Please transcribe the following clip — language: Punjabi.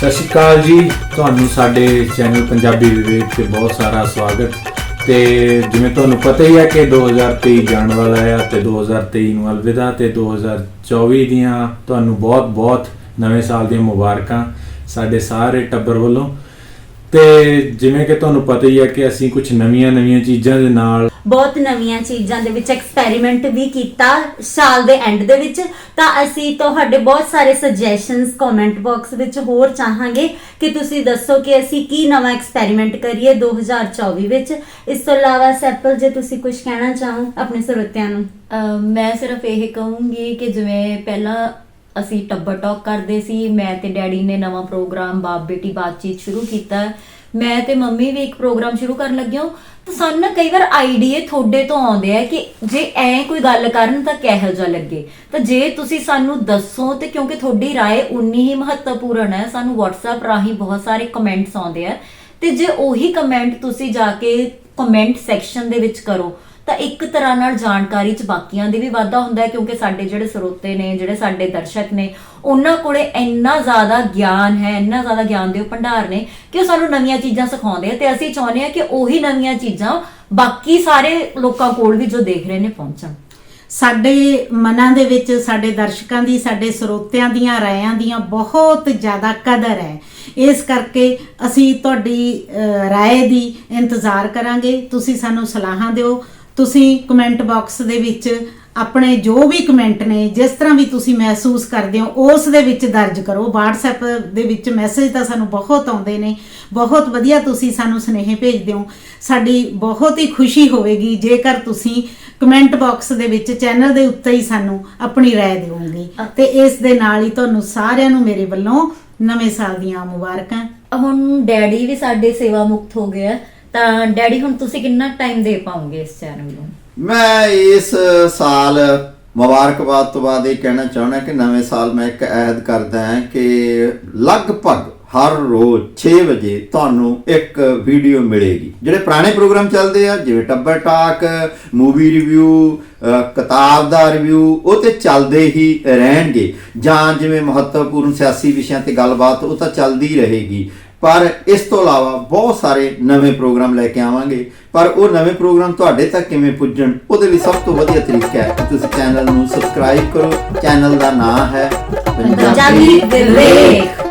ਸਤਿ ਸ਼੍ਰੀ ਅਕਾਲ ਜੀ। ਤੁਹਾਨੂੰ ਸਾਡੇ ਚੈਨਲ ਪੰਜਾਬੀ ਵਿਵੇਕ ਤੇ ਬਹੁਤ ਸਾਰਾ ਸਵਾਗਤ। ਤੇ ਜਿਵੇਂ ਤੁਹਾਨੂੰ ਪਤਾ ਹੀ ਹੈ ਕਿ 2023 ਜਾਣ ਵਾਲਾ ਹੈ ਤੇ 2023 ਨੂੰ ਅਲਵਿਦਾ ਤੇ 2024 ਦੀਆਂ ਤੁਹਾਨੂੰ ਬਹੁਤ-ਬਹੁਤ ਨਵੇਂ ਸਾਲ ਦੀਆਂ ਮੁਬਾਰਕਾਂ ਸਾਡੇ ਸਾਰੇ ਟੱਬਰ ਵੱਲੋਂ। ਤੇ ਜਿਵੇਂ ਕਿ ਤੁਹਾਨੂੰ ਪਤਾ ਹੀ ਹੈ ਕਿ ਅਸੀਂ ਕੁਝ ਨਵੀਆਂ-ਨਵੀਆਂ ਚੀਜ਼ਾਂ ਦੇ ਨਾਲ ਬਹੁਤ ਨਵੀਆਂ ਚੀਜ਼ਾਂ ਦੇ ਵਿੱਚ ਐਕਸਪੈਰੀਮੈਂਟ ਵੀ ਕੀਤਾ ਸਾਲ ਦੇ ਐਂਡ ਦੇ ਵਿੱਚ। ਤਾਂ ਅਸੀਂ ਤੁਹਾਡੇ ਬਹੁਤ ਸਾਰੇ ਸੁਜੈਸ਼ਨਸ ਕਮੈਂਟ ਬਾਕਸ ਵਿੱਚ ਹੋਰ ਚਾਹਾਂਗੇ ਕਿ ਤੁਸੀਂ ਦੱਸੋ ਕਿ ਅਸੀਂ ਕੀ ਨਵਾਂ ਐਕਸਪੈਰੀਮੈਂਟ ਕਰੀਏ 2024 ਵਿੱਚ। ਇਸ ਤੋਂ ਇਲਾਵਾ ਸੈਪਲ, ਜੇ ਤੁਸੀਂ ਕੁਝ ਕਹਿਣਾ ਚਾਹੋ ਆਪਣੇ ਸਰੋਤਿਆਂ ਨੂੰ। ਮੈਂ ਸਿਰਫ ਇਹ ਕਹੂੰਗੀ ਕਿ ਜਿਵੇਂ ਪਹਿਲਾਂ ਅਸੀਂ ਟੱਬਰ ਟਾਕ ਕਰਦੇ ਸੀ, ਮੈਂ ਤੇ ਡੈਡੀ ਨੇ ਨਵਾਂ ਪ੍ਰੋਗਰਾਮ ਬਾਪ ਬੇਟੀ ਬਾਤਚੀਤ ਸ਼ੁਰੂ ਕੀਤਾ। ਮੈਂ ਤੇ ਮੰਮੀ ਵੀ ਇੱਕ ਪ੍ਰੋਗਰਾਮ ਸ਼ੁਰੂ ਕਰਨ ਲੱਗਿਓ ਤਾਂ ਸਾਨੂੰ ਨਾ ਕਈ ਵਾਰ ਆਈਡੀਏ ਤੁਹਾਡੇ ਤੋਂ ਆਉਂਦੇ ਆ ਕਿ ਜੇ ਐ ਕੋਈ ਗੱਲ ਕਰਨ ਤਾਂ ਕਿਹੋ ਜਿਹਾ ਲੱਗੇ ਤਾਂ ਜੇ ਤੁਸੀਂ ਸਾਨੂੰ ਦੱਸੋ ਤੇ ਕਿਉਂਕਿ ਤੁਹਾਡੀ رائے ਉਨੀ ਹੀ ਮਹੱਤਵਪੂਰਨ ਹੈ ਸਾਨੂੰ WhatsApp ਰਾਹੀਂ ਬਹੁਤ ਸਾਰੇ ਕਮੈਂਟਸ ਆਉਂਦੇ ਆ ਤੇ ਜੇ ਉਹੀ ਕਮੈਂਟ ਤੁਸੀਂ ਜਾ ਕੇ ਕਮੈਂਟ ਸੈਕਸ਼ਨ ਦੇ ਵਿੱਚ ਕਰੋ ਤਾਂ ਇੱਕ ਤਰ੍ਹਾਂ ਨਾਲ ਜਾਣਕਾਰੀ ਚ ਬਾਕੀਆਂ ਦੇ ਵੀ ਵਾਧਾ ਹੁੰਦਾ ਹੈ ਕਿਉਂਕਿ ਸਾਡੇ ਜਿਹੜੇ ਸਰੋਤੇ ਨੇ ਜਿਹੜੇ ਸਾਡੇ ਦਰਸ਼ਕ ਨੇ ਉਹਨਾਂ ਕੋਲੇ ਇੰਨਾ ਜ਼ਿਆਦਾ ਗਿਆਨ ਹੈ ਇੰਨਾ ਜ਼ਿਆਦਾ ਗਿਆਨ ਦੇ ਭੰਡਾਰ ਨੇ ਕਿ ਉਹ ਸਾਨੂੰ ਨਵੀਆਂ ਚੀਜ਼ਾਂ ਸਿਖਾਉਂਦੇ ਆ ਤੇ ਅਸੀਂ ਚਾਹੁੰਦੇ ਆ ਕਿ ਉਹੀ ਨਵੀਆਂ ਚੀਜ਼ਾਂ ਬਾਕੀ ਸਾਰੇ ਲੋਕਾਂ ਕੋਲ ਵੀ ਜੋ ਦੇਖ ਰਹੇ ਨੇ ਪਹੁੰਚਣ। ਸਾਡੇ ਮਨਾਂ ਦੇ ਵਿੱਚ ਸਾਡੇ ਦਰਸ਼ਕਾਂ ਦੀ ਸਾਡੇ ਸਰੋਤਿਆਂ ਦੀਆਂ ਰਾਇਆਂ ਦੀਆਂ ਬਹੁਤ ਜ਼ਿਆਦਾ ਕਦਰ ਹੈ। ਇਸ ਕਰਕੇ ਅਸੀਂ ਤੁਹਾਡੀ ਅਹ, ਰਾਏ ਦੀ ਇੰਤਜ਼ਾਰ ਕਰਾਂਗੇ। ਤੁਸੀਂ ਸਾਨੂੰ ਸਲਾਹਾਂ ਦਿਓ। ਤੁਸੀਂ ਕਮੈਂਟ ਬਾਕਸ ਦੇ ਵਿੱਚ ਆਪਣੇ ਜੋ ਵੀ ਕਮੈਂਟ ਨੇ, ਜਿਸ ਤਰ੍ਹਾਂ ਵੀ ਤੁਸੀਂ ਮਹਿਸੂਸ ਕਰਦੇ ਹੋ, ਉਸ ਦੇ ਵਿੱਚ ਦਰਜ ਕਰੋ। WhatsApp ਦੇ ਵਿੱਚ ਮੈਸੇਜ ਤਾਂ ਸਾਨੂੰ ਬਹੁਤ ਆਉਂਦੇ ਨੇ। ਬਹੁਤ ਵਧੀਆ ਤੁਸੀਂ ਸਾਨੂੰ ਸੁਨੇਹੇ ਭੇਜਦੇ ਹੋ। ਸਾਡੀ ਬਹੁਤ ਹੀ ਖੁਸ਼ੀ ਹੋਵੇਗੀ ਜੇਕਰ ਤੁਸੀਂ ਕਮੈਂਟ ਬਾਕਸ ਦੇ ਵਿੱਚ ਚੈਨਲ ਦੇ ਉੱਤੇ ਹੀ ਸਾਨੂੰ ਆਪਣੀ ਰਾਏ ਦਿਓਗੇ। ਤੇ ਇਸ ਦੇ ਨਾਲ ਹੀ ਤੁਹਾਨੂੰ ਸਾਰਿਆਂ ਨੂੰ ਮੇਰੇ ਵੱਲੋਂ ਨਵੇਂ ਸਾਲ ਦੀਆਂ ਮੁਬਾਰਕਾਂ। ਹੁਣ ਡੈਡੀ ਵੀ ਸਾਡੇ ਸੇਵਾ ਮੁਕਤ ਹੋ ਗਿਆ ਤਾਂ ਡੈਡੀ ਹੁਣ ਤੁਸੀਂ ਕਿੰਨਾ ਟਾਈਮ ਦੇ ਪਾਉਂਗੇ ਇਸ ਚੈਨਲ ਨੂੰ? ਮੈਂ ਇਸ ਸਾਲ ਮੁਬਾਰਕਬਾਦ ਤੋਂ ਬਾਅਦ ਇਹ ਕਹਿਣਾ ਚਾਹੁੰਦਾ ਕਿ ਨਵੇਂ ਸਾਲ ਮੈਂ ਇੱਕ ਐਲਾਨ ਕਰਦਾ ਹਾਂ ਕਿ ਲਗਭਗ ਹਰ ਰੋਜ਼ 6 ਵਜੇ ਤੁਹਾਨੂੰ ਇੱਕ ਵੀਡੀਓ ਮਿਲੇਗੀ। ਜਿਹੜੇ ਪੁਰਾਣੇ ਪ੍ਰੋਗਰਾਮ ਚੱਲਦੇ ਆ ਜਿਵੇਂ ਟੱਬਰ ਟਾਕ ਮੂਵੀ ਰਿਵਿਊ ਕਿਤਾਬ ਦਾ ਰਿਵਿਊ ਉਹ ਤੇ ਚੱਲਦੇ ਹੀ ਰਹਿਣਗੇ। ਜਾਂ ਜਿਵੇਂ ਮਹੱਤਵਪੂਰਨ ਸਿਆਸੀ ਵਿਸ਼ਿਆਂ ਤੇ ਗੱਲਬਾਤ ਉਹ ਤਾਂ ਚੱਲਦੀ ਰਹੇਗੀ। ਪਰ ਇਸ ਤੋਂ ਇਲਾਵਾ ਬਹੁਤ ਸਾਰੇ ਨਵੇਂ ਪ੍ਰੋਗਰਾਮ ਲੈ ਕੇ ਆਵਾਂਗੇ। ਪਰ ਉਹ ਨਵੇਂ ਪ੍ਰੋਗਰਾਮ ਤੁਹਾਡੇ ਤੱਕ ਕਿਵੇਂ ਪੁੱਜਣ ਉਹਦੇ ਲਈ ਸਭ ਤੋਂ ਵਧੀਆ ਤਰੀਕਾ ਹੈ ਕਿ ਤੁਸੀਂ ਚੈਨਲ ਨੂੰ ਸਬਸਕ੍ਰਾਈਬ ਕਰੋ। ਚੈਨਲ ਦਾ ਨਾਮ ਹੈ ਪੰਜਾਬੀ ਵਿਵੇਕ।